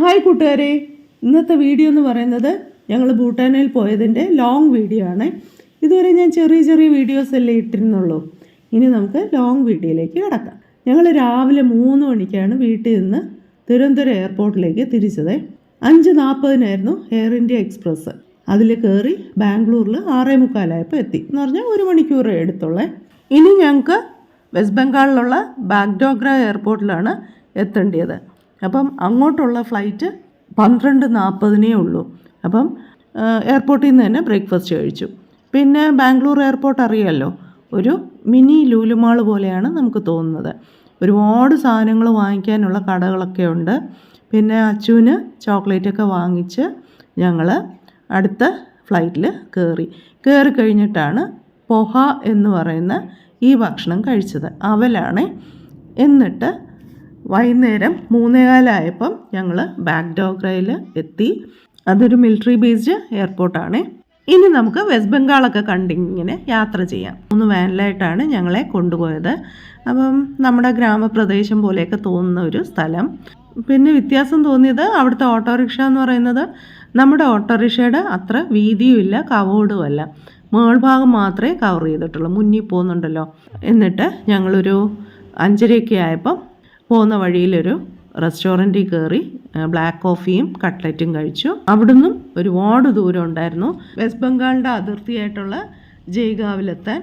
Hi കൂട്ടുകാരെ. ഇന്നത്തെ video എന്ന് പറയുന്നത് ഞങ്ങൾ ഭൂട്ടാനിൽ പോയതിന്റെ ലോങ് വീഡിയോ ആണ്. ഇതുവരെ ഞാൻ ചെറിയ ചെറിയ വീഡിയോസ് അല്ലേ ഇട്ടിരുന്നുള്ളൂ. ഇനി നമുക്ക് ലോങ് വീഡിയോയിലേക്ക് കിടക്കാം. ഞങ്ങൾ രാവിലെ മൂന്ന് മണിക്കാണ് വീട്ടിൽ നിന്ന് തിരുവനന്തപുരം എയർപോർട്ടിലേക്ക് തിരിച്ചത്. അഞ്ച് നാൽപ്പതിനായിരുന്നു എയർ ഇന്ത്യ എക്സ്പ്രസ് അതിൽ കയറി ബാംഗ്ലൂരിൽ ആറേ മുക്കാലായപ്പോൾ എത്തി. എന്ന് പറഞ്ഞാൽ ഒരു മണിക്കൂർ എടുത്തുള്ളേ. ഇനി ഞങ്ങൾക്ക് വെസ്റ്റ് ബംഗാളിലുള്ള ബാഗ്ഡോഗ്ര എയർപോർട്ടിലാണ് എത്തേണ്ടത് അപ്പം അങ്ങോട്ടുള്ള ഫ്ലൈറ്റ് പന്ത്രണ്ട് നാൽപ്പതിനേ ഉള്ളൂ. അപ്പം എയർപോർട്ടിൽ നിന്ന് തന്നെ ബ്രേക്ക്ഫാസ്റ്റ് കഴിച്ചു. പിന്നെ ബാംഗ്ലൂർ എയർപോർട്ട് അറിയാമല്ലോ ഒരു മിനി ലൂലുമാൾ പോലെയാണ് നമുക്ക് തോന്നുന്നത്. ഒരുപാട് സാധനങ്ങൾ വാങ്ങിക്കാനുള്ള കടകളൊക്കെ ഉണ്ട്. പിന്നെ അച്ചുവിന് ചോക്ലേറ്റൊക്കെ വാങ്ങിച്ച് ഞങ്ങൾ അടുത്ത ഫ്ലൈറ്റിൽ കയറി. കയറി കഴിഞ്ഞിട്ടാണ് പൊഹ എന്ന് പറയുന്ന ഈ ഭക്ഷണം കഴിച്ചത്. അവലാണ് എന്നിട്ട് വൈകുന്നേരം മൂന്നേകാലായപ്പം ഞങ്ങൾ ബാക്ക് ഡോഗ്രയിൽ എത്തി. അതൊരു മിലിറ്ററി ബേസ്ഡ് എയർപോർട്ടാണ് ഇനി നമുക്ക് വെസ്റ്റ് ബംഗാളൊക്കെ കണ്ടിങ്ങനെ യാത്ര ചെയ്യാം. മൂന്ന് വാനിലായിട്ടാണ് ഞങ്ങളെ കൊണ്ടുപോയത്. അപ്പം നമ്മുടെ ഗ്രാമപ്രദേശം പോലെയൊക്കെ തോന്നുന്ന ഒരു സ്ഥലം. പിന്നെ വ്യത്യാസം തോന്നിയത് അവിടുത്തെ ഓട്ടോറിക്ഷ എന്ന് പറയുന്നത് നമ്മുടെ ഓട്ടോറിക്ഷയുടെ അത്ര വീതിയുമില്ല കവോർഡുമല്ല മേൾഭാഗം മാത്രമേ കവർ ചെയ്തിട്ടുള്ളൂ. മുന്നിൽ പോകുന്നുണ്ടല്ലോ. എന്നിട്ട് ഞങ്ങളൊരു അഞ്ചരയൊക്കെ ആയപ്പം പോകുന്ന വഴിയിലൊരു റെസ്റ്റോറന്റിൽ കയറി ബ്ലാക്ക് കോഫിയും കട്ട്ലറ്റും കഴിച്ചു. അവിടുന്നും ഒരുപാട് ദൂരം ഉണ്ടായിരുന്നു. വെസ്റ്റ് ബംഗാളിന്റെ അതിർത്തിയായിട്ടുള്ള ജയ്ഗാവിലെത്താൻ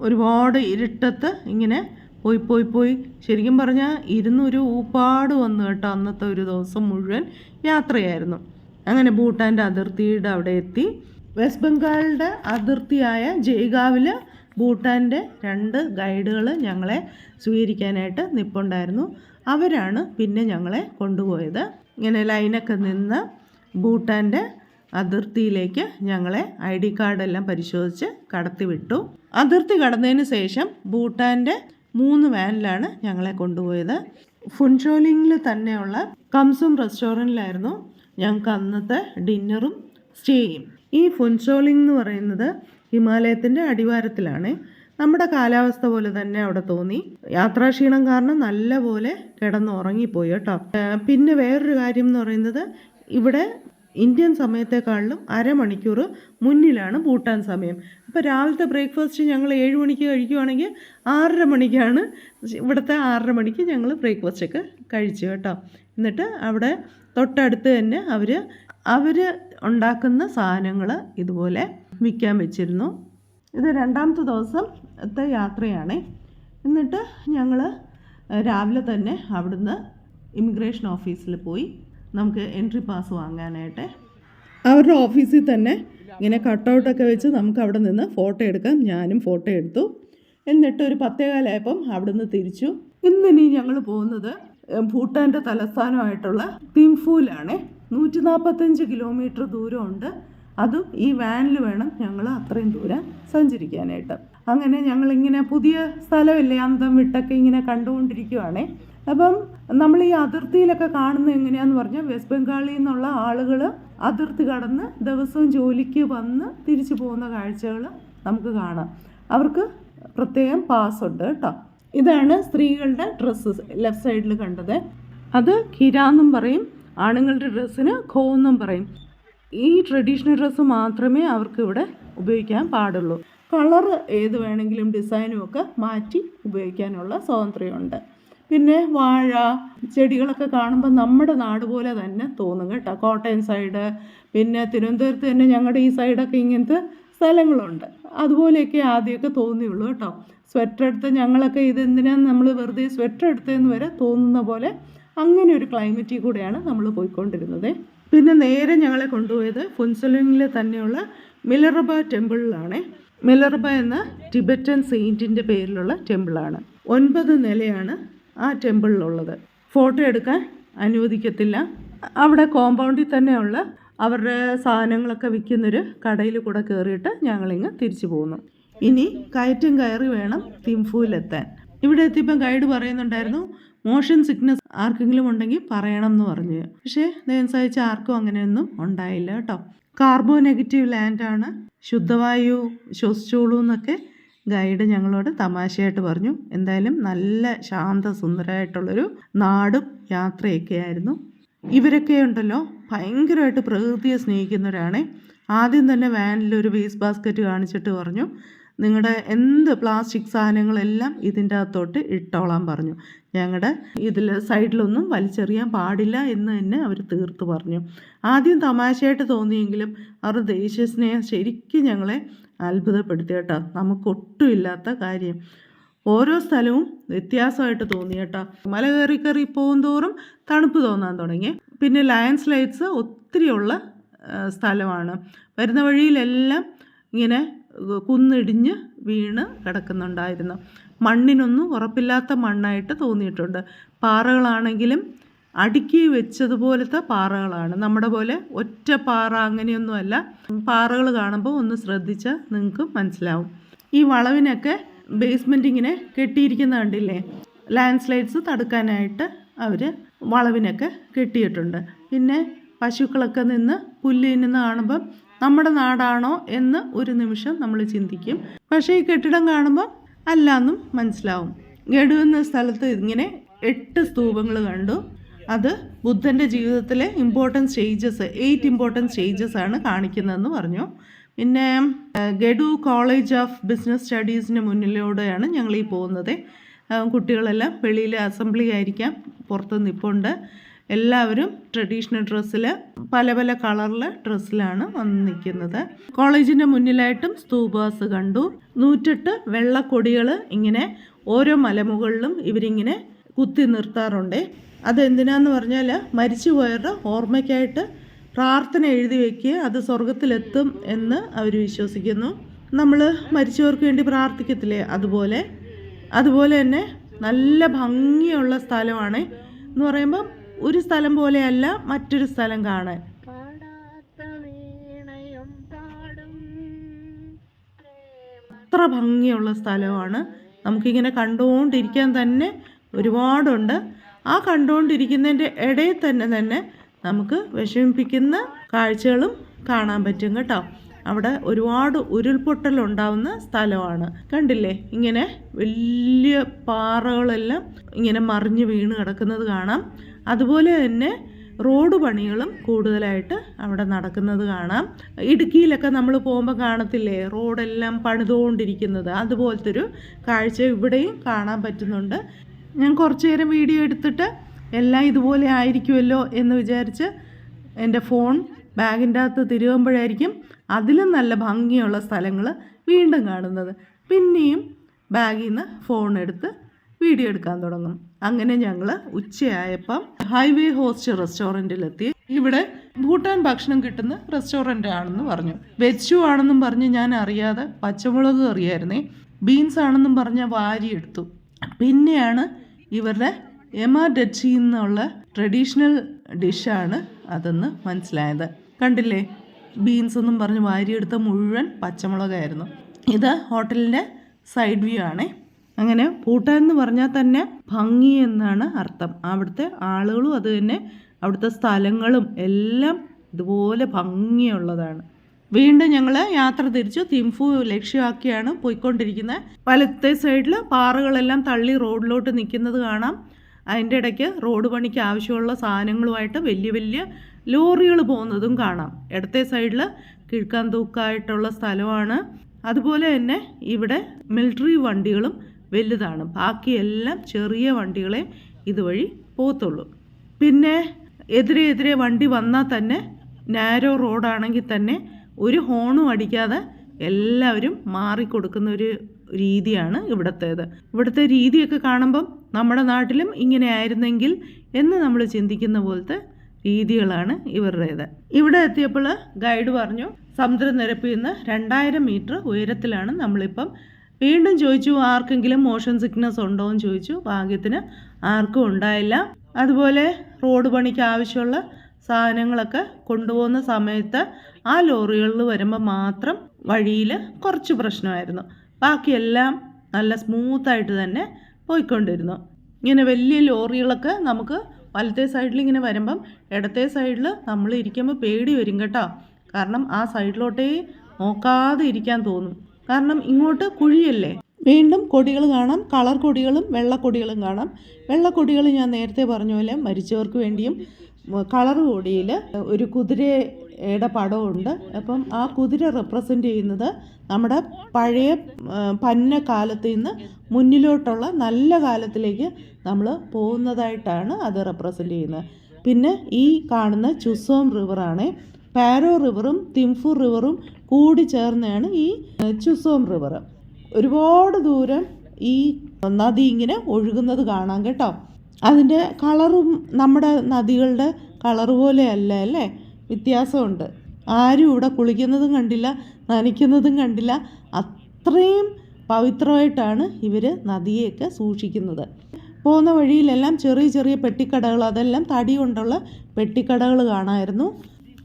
ഒരുപാട് ഇരുട്ടത്ത് ഇങ്ങനെ പോയി പോയി പോയി. ശരിക്കും പറഞ്ഞാൽ ഇരുന്നൊരു ഊപ്പാട് വന്നു കേട്ടോ അന്നത്തെ ഒരു ദിവസം മുഴുവൻ യാത്രയായിരുന്നു. അങ്ങനെ ഭൂട്ടാന്റെ അതിർത്തിയുടെ അവിടെ എത്തി. വെസ്റ്റ് ബംഗാളിന്റെ അതിർത്തിയായ ജയ്ഗാവിൽ ഭൂട്ടാന്റെ രണ്ട് ഗൈഡുകൾ ഞങ്ങളെ സ്വീകരിക്കാനായിട്ട് നിപ്പുണ്ടായിരുന്നു. അവരാണ് പിന്നെ ഞങ്ങളെ കൊണ്ടുപോയത്. ഇങ്ങനെ ലൈനൊക്കെ നിന്ന് ഭൂട്ടാന്റെ അതിർത്തിയിലേക്ക് ഞങ്ങളെ ഐ ഡി കാർഡെല്ലാം പരിശോധിച്ച് കടത്തിവിട്ടു. അതിർത്തി കടന്നതിന് ശേഷം ഭൂട്ടാന്റെ മൂന്ന് വാനിലാണ് ഞങ്ങളെ കൊണ്ടുപോയത്. ഫുൻഷോലിങ്ങിൽ തന്നെയുള്ള കംസും റെസ്റ്റോറന്റിലായിരുന്നു ഞങ്ങൾക്ക് അന്നത്തെ ഡിന്നറും സ്റ്റേയും. ഈ ഫുൻഷോലിംഗ് എന്ന് പറയുന്നത് ഹിമാലയത്തിന്റെ അടിവാരത്തിലാണ്. നമ്മുടെ കാലാവസ്ഥ പോലെ തന്നെ അവിടെ തോന്നി. യാത്രാക്ഷീണം കാരണം നല്ലപോലെ കിടന്ന് ഉറങ്ങിപ്പോയി കേട്ടോ പിന്നെ വേറൊരു കാര്യം എന്ന് പറയുന്നത് ഇവിടെ ഇന്ത്യൻ സമയത്തെക്കാളിലും അരമണിക്കൂർ മുന്നിലാണ് ഭൂട്ടാൻ സമയം. അപ്പോൾ രാവിലത്തെ ബ്രേക്ക്ഫാസ്റ്റ് ഞങ്ങൾ ഏഴ് മണിക്ക് കഴിക്കുവാണെങ്കിൽ ആറര മണിക്കാണ് ഇവിടുത്തെ ആറര മണിക്ക് ഞങ്ങൾ ബ്രേക്ക്ഫാസ്റ്റ് ഒക്കെ കഴിച്ചു കേട്ടോ. എന്നിട്ട് അവിടെ തൊട്ടടുത്ത് തന്നെ അവർ അവർ ഉണ്ടാക്കുന്ന സാധനങ്ങൾ ഇതുപോലെ വിൽക്കാൻ വെച്ചിരുന്നു. ഇത് രണ്ടാമത്തെ ദിവസത്തെ യാത്രയാണ്. എന്നിട്ട് ഞങ്ങൾ രാവിലെ തന്നെ അവിടുന്ന് ഇമിഗ്രേഷൻ ഓഫീസിൽ പോയി നമുക്ക് എൻട്രി പാസ് വാങ്ങാനായിട്ട്. അവരുടെ ഓഫീസിൽ തന്നെ ഇങ്ങനെ കട്ടൗട്ടൊക്കെ വെച്ച് നമുക്ക് അവിടെ നിന്ന് ഫോട്ടോ എടുക്കാം. ഞാനും ഫോട്ടോ എടുത്തു. എന്നിട്ട് ഒരു പത്തേകാലായപ്പം അവിടുന്ന് തിരിച്ചു. ഇന്നിനി ഞങ്ങൾ പോകുന്നത് ഭൂട്ടാന്റെ തലസ്ഥാനമായിട്ടുള്ള തിംഫൂലാണ്. നൂറ്റി നാൽപ്പത്തഞ്ച് കിലോമീറ്റർ ദൂരമുണ്ട്. അതും ഈ വാനിൽ വേണം ഞങ്ങൾ അത്രയും ദൂരം സഞ്ചരിക്കാനായിട്ട്. അങ്ങനെ ഞങ്ങളിങ്ങനെ പുതിയ സ്ഥലമില്ലേ അന്തം വിട്ടൊക്കെ ഇങ്ങനെ കണ്ടുകൊണ്ടിരിക്കുവാണേ. അപ്പം നമ്മൾ ഈ അതിർത്തിയിലൊക്കെ കാണുന്നത് എങ്ങനെയാന്ന് പറഞ്ഞാൽ വെസ്റ്റ് ബംഗാളിൽ നിന്നുള്ള ആളുകൾ അതിർത്തി കടന്ന് ദിവസവും ജോലിക്ക് വന്ന് തിരിച്ചു പോകുന്ന കാഴ്ചകൾ നമുക്ക് കാണാം. അവർക്ക് പ്രത്യേകം പാസ് ഉണ്ട് കേട്ടോ. ഇതാണ് സ്ത്രീകളുടെ ഡ്രസ്സ് ലെഫ്റ്റ് സൈഡിൽ കണ്ടത്. അത് കിര എന്നും പറയും ആണുങ്ങളുടെ ഡ്രസ്സിന് ഖോ എന്നും പറയും. ഈ ട്രഡീഷണൽ ഡ്രസ്സ് മാത്രമേ അവർക്ക് ഇവിടെ ഉപയോഗിക്കാൻ പാടുള്ളൂ. കളർ ഏത് വേണമെങ്കിലും ഡിസൈനും ഒക്കെ മാറ്റി ഉപയോഗിക്കാനുള്ള സ്വാതന്ത്ര്യമുണ്ട്. പിന്നെ വാഴ ചെടികളൊക്കെ കാണുമ്പോൾ നമ്മുടെ നാട് പോലെ തന്നെ തോന്നും കേട്ടോ. കോട്ടയം സൈഡ് പിന്നെ തിരുവനന്തപുരത്ത് തന്നെ ഞങ്ങളുടെ ഈ സൈഡൊക്കെ ഇങ്ങനത്തെ സ്ഥലങ്ങളുണ്ട്. അതുപോലെയൊക്കെ ആദ്യമൊക്കെ തോന്നിയുള്ളൂ കേട്ടോ. സ്വെറ്റർ എടുത്ത് ഞങ്ങളൊക്കെ ഇതെന്തിനാണ് നമ്മൾ വെറുതെ സ്വെറ്റർ എടുത്തതെന്ന് വരെ തോന്നുന്ന പോലെ അങ്ങനെ ഒരു ക്ലൈമറ്റിൽ കൂടെയാണ് നമ്മൾ പോയിക്കൊണ്ടിരുന്നത്. പിന്നെ നേരെ ഞങ്ങളെ കൊണ്ടുപോയത് ഫുൻസലിങ്ങിൽ തന്നെയുള്ള മിലറബ ടെമ്പിളിലാണ്. മിലറബ എന്ന ടിബറ്റൻ സെയിന്റിന്റെ പേരിലുള്ള ടെമ്പിളാണ്. ഒൻപത് നിലയാണ് ആ ടെമ്പിളിലുള്ളത്. ഫോട്ടോ എടുക്കാൻ അനുവദിക്കത്തില്ല. അവിടെ കോമ്പൗണ്ടിൽ തന്നെയുള്ള അവരുടെ സാധനങ്ങളൊക്കെ വിൽക്കുന്നൊരു കടയിൽ കൂടെ കയറിയിട്ട് ഞങ്ങളിങ്ങ് തിരിച്ചു പോകുന്നു ഇനി കയറ്റം കയറി വേണം തിംഫുവിലെത്താൻ ഇവിടെ എത്തിയപ്പം ഗൈഡ് പറയുന്നുണ്ടായിരുന്നു മോഷൻ സിക്നസ് ആർക്കെങ്കിലും ഉണ്ടെങ്കിൽ പറയണം എന്ന് പറഞ്ഞു. പക്ഷേ ദൈവം സഹിച്ച ആർക്കും അങ്ങനെയൊന്നും ഉണ്ടായില്ല കേട്ടോ. കാർബോ നെഗറ്റീവ് ലാൻഡാണ് ശുദ്ധവായു ശ്വസിച്ചോളൂ എന്നൊക്കെ ഗൈഡ് ഞങ്ങളോട് തമാശയായിട്ട് പറഞ്ഞു. എന്തായാലും നല്ല ശാന്ത സുന്ദരമായിട്ടുള്ളൊരു നാടും യാത്രയൊക്കെ ആയിരുന്നു ഇവരൊക്കെ ഉണ്ടല്ലോ ഭയങ്കരമായിട്ട് പ്രകൃതിയെ സ്നേഹിക്കുന്നവരാണ്. ആദ്യം തന്നെ വാനിൽ ഒരു വേസ്റ്റ് ബാസ്ക്കറ്റ് കാണിച്ചിട്ട് പറഞ്ഞു. നിങ്ങളുടെ എന്ത് പ്ലാസ്റ്റിക് സാധനങ്ങളെല്ലാം ഇതിന്റെ അകത്തോട്ട് ഇട്ടോളാൻ പറഞ്ഞു. ഞങ്ങളുടെ ഇതിൽ സൈഡിലൊന്നും വലിച്ചെറിയാൻ പാടില്ല എന്ന് തന്നെ അവർ തീർത്ത് പറഞ്ഞു. ആദ്യം തമാശയായിട്ട് തോന്നിയെങ്കിലും അവർ ദേശസ്നേഹം ശരിക്കും ഞങ്ങളെ അത്ഭുതപ്പെടുത്തി കേട്ടോ. നമുക്കൊട്ടുമില്ലാത്ത കാര്യം. ഓരോ സ്ഥലവും വ്യത്യാസമായിട്ട് തോന്നി കേട്ടോ. മല കയറി കയറി പോകും തോറും തണുപ്പ് തോന്നാൻ തുടങ്ങി. പിന്നെ ലയൻസ് ലൈറ്റ്സ് ഒത്തിരിയുള്ള സ്ഥലമാണ്. വരുന്ന വഴിയിലെല്ലാം ഇങ്ങനെ കുന്നിടിഞ്ഞ് വീണ് കിടക്കുന്നുണ്ടായിരുന്നു. മണ്ണിനൊന്നും ഉറപ്പില്ലാത്ത മണ്ണായിട്ട് തോന്നിയിട്ടുണ്ട്. പാറകളാണെങ്കിലും അടുക്കി വെച്ചതുപോലത്തെ പാറകളാണ്. നമ്മുടെ പോലെ ഒറ്റ പാറ അങ്ങനെയൊന്നുമല്ല. പാറകൾ കാണുമ്പോൾ ഒന്ന് ശ്രദ്ധിച്ചാൽ നിങ്ങൾക്ക് മനസ്സിലാവും. ഈ വളവിനൊക്കെ ബേസ്മെന്റ് ഇങ്ങനെ കെട്ടിയിരിക്കുന്ന കണ്ടില്ലേ? ലാൻഡ് സ്ലൈഡ്സ് തടുക്കാനായിട്ട് അവർ വളവിനൊക്കെ കെട്ടിയിട്ടുണ്ട്. പിന്നെ പശുക്കളൊക്കെ നിന്ന് പുല്ലിൽ നിന്ന് കാണുമ്പം നമ്മുടെ നാടാണോ എന്ന് ഒരു നിമിഷം നമ്മൾ ചിന്തിക്കും. പക്ഷേ ഈ കെട്ടിടം കാണുമ്പോൾ അല്ലാന്നും മനസ്സിലാവും. ഗഡു എന്ന സ്ഥലത്ത് ഇങ്ങനെ എട്ട് സ്തൂപങ്ങൾ കണ്ടു. അത് ബുദ്ധന്റെ ജീവിതത്തിലെ important stages eight important stages ആണ് കാണിക്കുന്നതെന്ന് പറഞ്ഞു. പിന്നെ ഗഡു കോളേജ് ഓഫ് ബിസിനസ് സ്റ്റഡീസിന് മുന്നിലൂടെയാണ് ഞങ്ങൾ ഈ പോകുന്നത്. കുട്ടികളെല്ലാം വെളിയിൽ അസംബ്ലി ആയിരിക്കാം പുറത്ത് നിൽപ്പുണ്ട് എല്ലാവരും ട്രഡീഷണൽ ഡ്രസ്സിൽ പല പല കളറിൽ ഡ്രസ്സിലാണ് വന്ന് നിൽക്കുന്നത്. കോളേജിന്റെ മുന്നിലായിട്ടും സ്തൂപാസ് കണ്ടു. നൂറ്റെട്ട് വെള്ളക്കൊടികൾ ഇങ്ങനെ ഓരോ മലമുകളിലും ഇവരിങ്ങനെ കുത്തി നിർത്താറുണ്ട്. അതെന്തിനാന്ന് പറഞ്ഞാൽ മരിച്ചുപോയവരുടെ ഓർമ്മയ്ക്കായിട്ട് പ്രാർത്ഥന എഴുതി വയ്ക്കുക അത് സ്വർഗത്തിലെത്തും എന്ന് അവർ വിശ്വസിക്കുന്നു. നമ്മൾ മരിച്ചവർക്ക് വേണ്ടി പ്രാർത്ഥിക്കത്തില്ലേ? അതുപോലെ. അതുപോലെ തന്നെ നല്ല ഭംഗിയുള്ള സ്ഥലമാണ് എന്ന് പറയുമ്പം ഒരു സ്ഥലം പോലെയല്ല മറ്റൊരു സ്ഥലം കാണാൻ. അത്ര ഭംഗിയുള്ള സ്ഥലമാണ്. നമുക്കിങ്ങനെ കണ്ടുകൊണ്ടിരിക്കാൻ തന്നെ ഒരുപാടുണ്ട്. ആ കണ്ടുകൊണ്ടിരിക്കുന്നതിന്റെ ഇടയിൽ തന്നെ തന്നെ നമുക്ക് വിഷമിപ്പിക്കുന്ന കാഴ്ചകളും കാണാൻ പറ്റും കേട്ടോ. അവിടെ ഒരുപാട് ഉരുൾപൊട്ടൽ ഉണ്ടാവുന്ന സ്ഥലമാണ്. കണ്ടില്ലേ? ഇങ്ങനെ വലിയ പാറകളെല്ലാം ഇങ്ങനെ മറിഞ്ഞ് വീണ് കിടക്കുന്നത് കാണാം. അതുപോലെ തന്നെ റോഡ് പണികളും കൂടുതലായിട്ട് അവിടെ നടക്കുന്നത് കാണാം. ഇടുക്കിയിലൊക്കെ നമ്മൾ പോകുമ്പോൾ കാണത്തില്ലേ റോഡെല്ലാം പണിതുകൊണ്ടിരിക്കുന്നത്. അതുപോലത്തെ ഒരു കാഴ്ച ഇവിടെയും കാണാൻ പറ്റുന്നുണ്ട്. ഞാൻ കുറച്ച് നേരം വീഡിയോ എടുത്തിട്ട് എല്ലാം ഇതുപോലെ ആയിരിക്കുമല്ലോ എന്ന് വിചാരിച്ച് എന്റെ ഫോൺ ബാഗിന്റെ അകത്ത് തിരുവുമ്പോഴായിരിക്കും അതിലും നല്ല ഭംഗിയുള്ള സ്ഥലങ്ങൾ വീണ്ടും കാണുന്നത്. പിന്നെയും ബാഗിൽ നിന്ന് ഫോൺ എടുത്ത് വീഡിയോ എടുക്കാൻ തുടങ്ങും. അങ്ങനെ ഞങ്ങൾ ഉച്ചയായപ്പം ഹൈവേ ഹോസ്റ്റ് റെസ്റ്റോറന്റിലെത്തി ഇവിടെ ഭൂട്ടാൻ ഭക്ഷണം കിട്ടുന്ന റെസ്റ്റോറന്റ് ആണെന്ന് പറഞ്ഞു. വെജു ആണെന്നും പറഞ്ഞ് ഞാൻ അറിയാതെ പച്ചമുളക് അറിയായിരുന്നേ ബീൻസ് ആണെന്നും പറഞ്ഞ് വാരിയെടുത്തു പിന്നെയാണ് ഇവരുടെ എമാഡച്ചി എന്നുള്ള ട്രഡീഷണൽ ഡിഷാണ് അതെന്ന് മനസ്സിലായത്. കണ്ടില്ലേ? ബീൻസ് എന്നും പറഞ്ഞ് വാരിയെടുത്ത മുഴുവൻ പച്ചമുളകായിരുന്നു. ഇത് ഹോട്ടലിന്റെ സൈഡ് വ്യൂ ആണേ. അങ്ങനെ ഭൂട്ടാൻ എന്ന് പറഞ്ഞാൽ തന്നെ ഭംഗി എന്നാണ് അർത്ഥം. അവിടുത്തെ ആളുകളും അത് തന്നെ അവിടുത്തെ സ്ഥലങ്ങളും എല്ലാം ഇതുപോലെ ഭംഗിയുള്ളതാണ്. വീണ്ടും ഞങ്ങൾ യാത്ര തിരിച്ചു. തിംഫു ലക്ഷ്യമാക്കിയാണ് പോയിക്കൊണ്ടിരിക്കുന്നത്. വലത്തെ സൈഡിൽ പാറകളെല്ലാം തള്ളി റോഡിലോട്ട് നിൽക്കുന്നത് കാണാം. അതിന്റെ ഇടയ്ക്ക് റോഡ് പണിക്ക് ആവശ്യമുള്ള സാധനങ്ങളുമായിട്ട് വലിയ വലിയ ലോറികൾ പോകുന്നതും കാണാം. ഇടത്തെ സൈഡിൽ കിഴക്കാൻ തൂക്കായിട്ടുള്ള സ്ഥലമാണ്. അതുപോലെ തന്നെ ഇവിടെ മിലിറ്ററി വണ്ടികളും വലുതാണ്. ബാക്കിയെല്ലാം ചെറിയ വണ്ടികളെ ഇതുവഴി പോകത്തുള്ളൂ. പിന്നെ എതിരെ എതിരെ വണ്ടി വന്നാൽ തന്നെ നാരോ റോഡാണെങ്കിൽ തന്നെ ഒരു ഹോണും അടിക്കാതെ എല്ലാവരും മാറിക്കൊടുക്കുന്ന ഒരു രീതിയാണ് ഇവിടത്തേത്. ഇവിടുത്തെ രീതിയൊക്കെ കാണുമ്പം നമ്മുടെ നാട്ടിലും ഇങ്ങനെ ആയിരുന്നെങ്കിൽ എന്ന് നമ്മൾ ചിന്തിക്കുന്ന പോലത്തെ രീതികളാണ് ഇവരുടേത്. ഇവിടെ എത്തിയപ്പോൾ ഗൈഡ് പറഞ്ഞു സമുദ്രനിരപ്പിൽ നിന്ന് രണ്ടായിരം മീറ്റർ ഉയരത്തിലാണ് നമ്മളിപ്പം വീണ്ടും ചോദിച്ചു ആർക്കെങ്കിലും മോഷൻ സിക്നസ് ഉണ്ടോ എന്ന് ചോദിച്ചു. ഭാഗ്യത്തിന് ആർക്കും ഉണ്ടായില്ല. അതുപോലെ റോഡ് പണിക്ക് ആവശ്യമുള്ള സാധനങ്ങളൊക്കെ കൊണ്ടുപോകുന്ന സമയത്ത് ആ ലോറികളിൽ വരുമ്പോൾ മാത്രം വഴിയിൽ കുറച്ച് പ്രശ്നമായിരുന്നു. ബാക്കിയെല്ലാം നല്ല സ്മൂത്തായിട്ട് തന്നെ പോയിക്കൊണ്ടിരുന്നു. ഇങ്ങനെ വലിയ ലോറികളൊക്കെ നമുക്ക് വലത്തെ സൈഡിൽ ഇങ്ങനെ വരുമ്പം ഇടത്തെ സൈഡിൽ നമ്മൾ ഇരിക്കുമ്പോൾ പേടി വരും കേട്ടോ. കാരണം ആ സൈഡിലോട്ടേ നോക്കാതെ ഇരിക്കാൻ തോന്നും. കാരണം ഇങ്ങോട്ട് കുഴിയല്ലേ? വീണ്ടും കൊടികൾ കാണാം കളർ കൊടികളും വെള്ളക്കൊടികളും കാണാം. വെള്ളക്കൊടികൾ ഞാൻ നേരത്തെ പറഞ്ഞ പോലെ മരിച്ചവർക്ക് വേണ്ടിയും കളർ കൊടിയിൽ ഒരു കുതിരയുടെ പടമുണ്ട് അപ്പം ആ കുതിര റെപ്രസെന്റ് ചെയ്യുന്നത് നമ്മുടെ പഴയ പന്ന കാലത്ത് നിന്ന് മുന്നിലോട്ടുള്ള നല്ല കാലത്തിലേക്ക് നമ്മൾ പോകുന്നതായിട്ടാണ് അത് റെപ്രസെന്റ് ചെയ്യുന്നത്. പിന്നെ ഈ കാണുന്ന ചുസോം റിവറാണ് പാരോ റിവറും തിംഫു റിവറും കൂടി ചേർന്നാണ് ഈ ചുസോം റിവർ. ഒരുപാട് ദൂരം ഈ നദി ഇങ്ങനെ ഒഴുകുന്നത് കാണാം കേട്ടോ. അതിന്റെ കളറും നമ്മുടെ നദികളുടെ കളർ പോലെ അല്ല? വ്യത്യാസമുണ്ട്. ആരും ഇവിടെ കുളിക്കുന്നതും കണ്ടില്ല നനയ്ക്കുന്നതും കണ്ടില്ല. അത്രയും പവിത്രമായിട്ടാണ് ഇവർ നദിയെയൊക്കെ സൂക്ഷിക്കുന്നത്. പോകുന്ന വഴിയിലെല്ലാം ചെറിയ ചെറിയ പെട്ടിക്കടകൾ അതെല്ലാം തടി കൊണ്ടുള്ള പെട്ടിക്കടകൾ കാണാമായിരുന്നു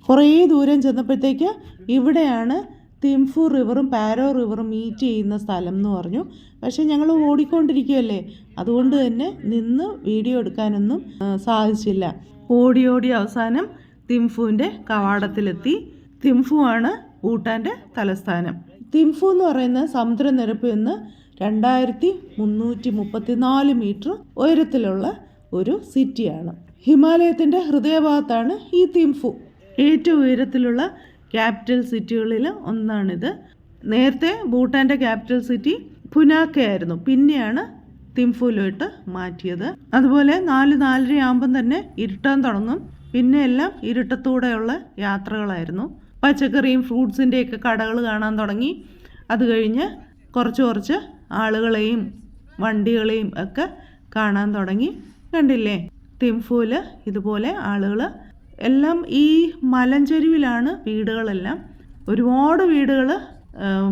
കുറേ ദൂരം ചെന്നപ്പോഴത്തേക്ക് ഇവിടെയാണ് തിംഫു റിവറും പാരോ റിവറും മീറ്റ് ചെയ്യുന്ന സ്ഥലം എന്ന് പറഞ്ഞു. പക്ഷേ ഞങ്ങൾ ഓടിക്കൊണ്ടിരിക്കുകയല്ലേ? അതുകൊണ്ട് തന്നെ നിന്ന് വീഡിയോ എടുക്കാനൊന്നും സാധിച്ചില്ല. ഓടി ഓടി അവസാനം തിംഫുവിന്റെ കവാടത്തിലെത്തി. തിംഫു ആണ് ഭൂട്ടാന്റെ തലസ്ഥാനം. തിംഫു എന്ന് പറയുന്ന സമുദ്രനിരപ്പിൽ നിന്ന് രണ്ടായിരത്തി മുന്നൂറ്റി മുപ്പത്തിനാല് മീറ്റർ ഉയരത്തിലുള്ള ഒരു സിറ്റിയാണ്. ഹിമാലയത്തിന്റെ ഹൃദയഭാഗത്താണ് ഈ തിംഫു. ഏറ്റവും ഉയരത്തിലുള്ള ക്യാപിറ്റൽ സിറ്റികളിൽ ഒന്നാണിത്. നേരത്തെ ഭൂട്ടാന്റെ ക്യാപിറ്റൽ സിറ്റി പുനാക്കയായിരുന്നു പിന്നെയാണ് തിംഫുലോട്ട് മാറ്റിയത്. അതുപോലെ നാല് നാലര ആകുമ്പം തന്നെ ഇരുട്ടാൻ തുടങ്ങും. പിന്നെ എല്ലാം ഇരുട്ടത്തൂടെയുള്ള യാത്രകളായിരുന്നു. പച്ചക്കറിയും ഫ്രൂട്ട്സിന്റെയൊക്കെ കടകൾ കാണാൻ തുടങ്ങി. അത് കഴിഞ്ഞ് കുറച്ച് കുറച്ച് ആളുകളെയും വണ്ടികളെയും ഒക്കെ കാണാൻ തുടങ്ങി. കണ്ടില്ലേ? തിംഫൂൽ ഇതുപോലെ ആളുകൾ എല്ലാം ഈ മലഞ്ചെരുവിലാണ് വീടുകളെല്ലാം. ഒരുപാട് വീടുകൾ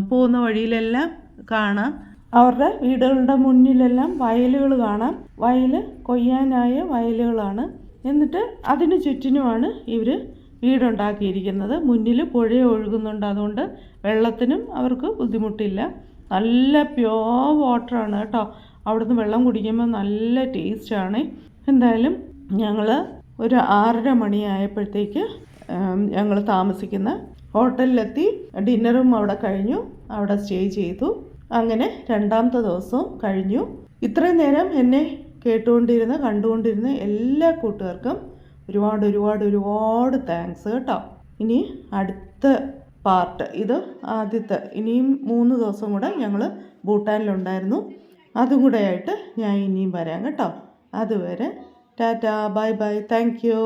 പോകുന്ന വഴിയിലെല്ലാം കാണാം. അവരുടെ വീടുകളുടെ മുന്നിലെല്ലാം വയലുകൾ കാണാം. വയൽ കൊയ്യാനായ വയലുകളാണ്. എന്നിട്ട് അതിന് ചുറ്റിനുമാണ് ഇവർ വീടുണ്ടാക്കിയിരിക്കുന്നത്. മുന്നിൽ പുഴ ഒഴുകുന്നുണ്ട്. അതുകൊണ്ട് വെള്ളത്തിനും അവർക്ക് ബുദ്ധിമുട്ടില്ല. നല്ല പ്യോർ വാട്ടറാണ് കേട്ടോ. അവിടുന്ന് വെള്ളം കുടിക്കുമ്പോൾ നല്ല ടേസ്റ്റാണ്. എന്തായാലും ഞങ്ങൾ ഒരു ആറര മണിയായപ്പോഴത്തേക്ക് ഞങ്ങൾ താമസിക്കുന്ന ഹോട്ടലിലെത്തി. ഡിന്നറും അവിടെ കഴിഞ്ഞു. അവിടെ സ്റ്റേ ചെയ്തു. അങ്ങനെ രണ്ടാമത്തെ ദിവസവും കഴിഞ്ഞു. ഇത്രയും നേരം എന്നെ കേട്ടുകൊണ്ടിരുന്ന കണ്ടുകൊണ്ടിരുന്ന എല്ലാ കൂട്ടുകാർക്കും ഒരുപാട് ഒരുപാട് ഒരുപാട് താങ്ക്സ് കേട്ടോ. ഇനി അടുത്ത പാർട്ട് ഇത് ആദ്യത്തെ. ഇനിയും മൂന്ന് ദിവസം കൂടെ ഞങ്ങൾ ഭൂട്ടാനിലുണ്ടായിരുന്നു. അതും കൂടെ ആയിട്ട് ഞാൻ ഇനിയും വരാം കേട്ടോ. അതുവരെ tata bye bye thank you